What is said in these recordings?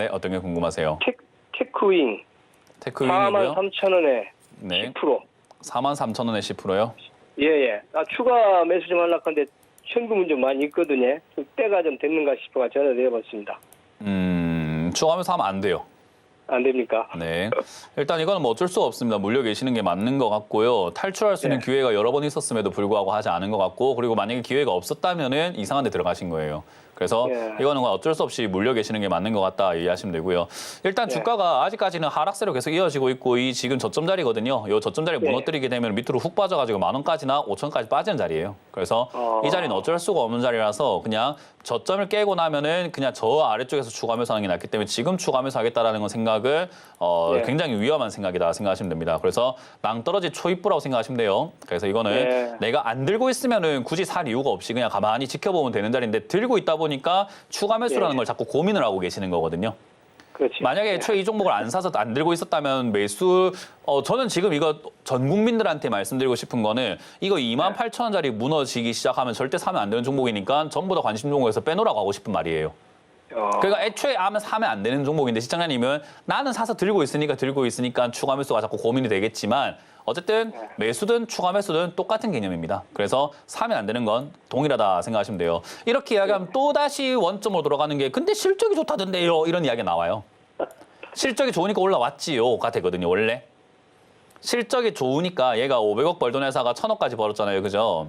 네, 어떤 게 궁금하세요? 테, 테크윙 4만 테크윙이고요. 3천 원에 네, 10%. 4만 3천 원에 10%요. 예예. 나 추가 매수 좀 하려고 하는데 현금은 좀 많이 있거든요. 좀 때가 좀 됐는가 싶어가 전화 드려봤습니다. 음, 추가하면서 하면 안 돼요. 안 됩니까? 네. 일단 이거는 뭐 어쩔 수 없습니다. 물려 계시는 게 맞는 것 같고요. 탈출할 수 있는 네. 기회가 여러 번 있었음에도 불구하고 하지 않은 것 같고, 그리고 만약에 기회가 없었다면은 이상한 데 들어가신 거예요. 그래서 예. 이거는 어쩔 수 없이 물려 계시는 게 맞는 것 같다 이해하시면 되고요. 일단 예. 주가가 아직까지는 하락세로 계속 이어지고 있고 이 지금 저점 자리거든요. 이 저점 자리 예. 무너뜨리게 되면 밑으로 훅 빠져가지고 만 원까지나 오천 원까지 빠지는 자리예요. 그래서 어. 이 자리는 어쩔 수가 없는 자리라서 그냥 저점을 깨고 나면은 그냥 저 아래쪽에서 추가 매수하는 게 낫기 때문에 지금 추가 매수하겠다라는 건 생각을 어, 예. 굉장히 위험한 생각이다 생각하시면 됩니다. 그래서 낭떠러지 초입부라고 생각하시면 돼요. 그래서 이거는 예. 내가 안 들고 있으면은 굳이 살 이유가 없이 그냥 가만히 지켜보면 되는 자리인데 들고 있다 보니 까 추가 매수라는 예. 걸 자꾸 고민을 하고 계시는 거거든요. 그렇지. 만약에 애초에 이 종목을 안 사서 안 들고 있었다면 매수 어 저는 지금 이거 전 국민들한테 말씀드리고 싶은 거는 이거 2만 8천 원짜리 무너지기 시작하면 절대 사면 안 되는 종목이니까 전부 다 관심 종목에서 빼놓으라고 하고 싶은 말이에요. 어, 그러니까 애초에 하면 사면 안 되는 종목인데 시청자님은 나는 사서 들고 있으니까 들고 있으니까 추가 매수가 자꾸 고민이 되겠지만 어쨌든 매수든 추가 매수든 똑같은 개념입니다. 그래서 사면 안 되는 건 동일하다 생각하시면 돼요. 이렇게 이야기하면 또 다시 원점으로 돌아가는 게 근데 실적이 좋다던데요 이런 이야기 나와요. 실적이 좋으니까 올라왔지요가 되거든요 원래. 실적이 좋으니까 얘가 500억 벌던 회사가 1000억까지 벌었잖아요, 그죠?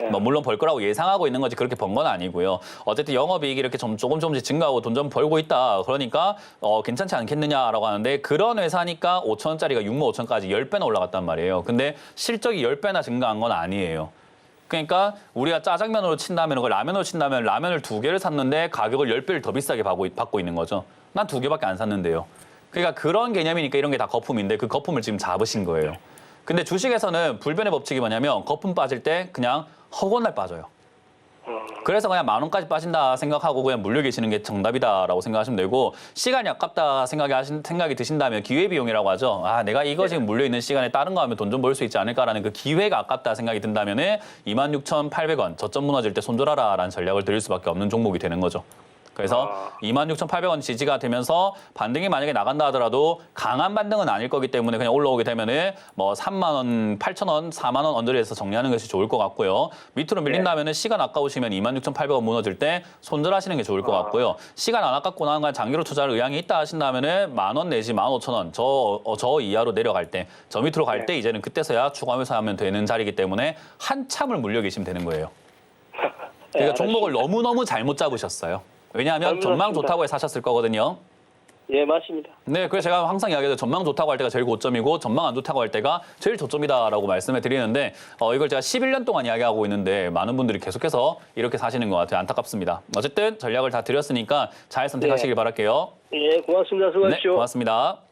예. 뭐 물론 벌 거라고 예상하고 있는 거지 그렇게 번 건 아니고요. 어쨌든 영업이익이 이렇게 좀 조금 조금씩 증가하고 돈 좀 벌고 있다. 그러니까 어, 괜찮지 않겠느냐라고 하는데 그런 회사니까 5천 원짜리가 6만 5천까지 10배나 올라갔단 말이에요. 근데 실적이 10배나 증가한 건 아니에요. 그러니까 우리가 짜장면으로 친다면 그걸 라면으로 친다면 라면을 두 개를 샀는데 가격을 10배를 더 비싸게 받고 있는 거죠. 난 두 개밖에 안 샀는데요. 그러니까 그런 개념이니까 이런 게 다 거품인데 그 거품을 지금 잡으신 거예요. 근데 주식에서는 불변의 법칙이 뭐냐면 거품 빠질 때 그냥 허건 날 빠져요. 그래서 그냥 만 원까지 빠진다 생각하고 그냥 물려 계시는 게 정답이다라고 생각하시면 되고 시간이 아깝다 생각이 하신 생각이 드신다면 기회 비용이라고 하죠. 아 내가 이거 지금 물려 있는 시간에 다른 거 하면 돈 좀 벌 수 있지 않을까라는 그 기회가 아깝다 생각이 든다면은 26,800원 저점 무너질 때 손절하라라는 전략을 드릴 수밖에 없는 종목이 되는 거죠. 그래서 아. 26,800원 지지가 되면서 반등이 만약에 나간다 하더라도 강한 반등은 아닐 거기 때문에 그냥 올라오게 되면은 뭐 3만 원, 8천 원, 4만 원 언저리에서 정리하는 것이 좋을 것 같고요. 밑으로 밀린다면은 시간 아까우시면 26,800원 무너질 때 손절하시는 게 좋을 것 같고요. 시간 안 아깝고 건 장기로 투자할 의향이 있다 하신다면은 만 원 내지 만 오천 원, 저, 어, 저 이하로 내려갈 때, 저 밑으로 갈때 이제는 그때서야 추가 매수하면 되는 자리이기 때문에 한참을 물려 계시면 되는 거예요. 그러니까 네, 종목을 너무너무 잘못 잡으셨어요. 왜냐하면 전망. 좋다고 해 사셨을 거거든요. 예 맞습니다. 네, 그래서 제가 항상 이야기해요. 전망 좋다고 할 때가 제일 고점이고 전망 안 좋다고 할 때가 제일 저점이다라고 말씀을 드리는데 어, 이걸 제가 11년 동안 이야기하고 있는데 많은 분들이 계속해서 이렇게 사시는 것 같아요. 안타깝습니다. 어쨌든 전략을 다 드렸으니까 잘 선택하시길 네. 바랄게요. 예 고맙습니다. 네, 수고하십시오. 고맙습니다.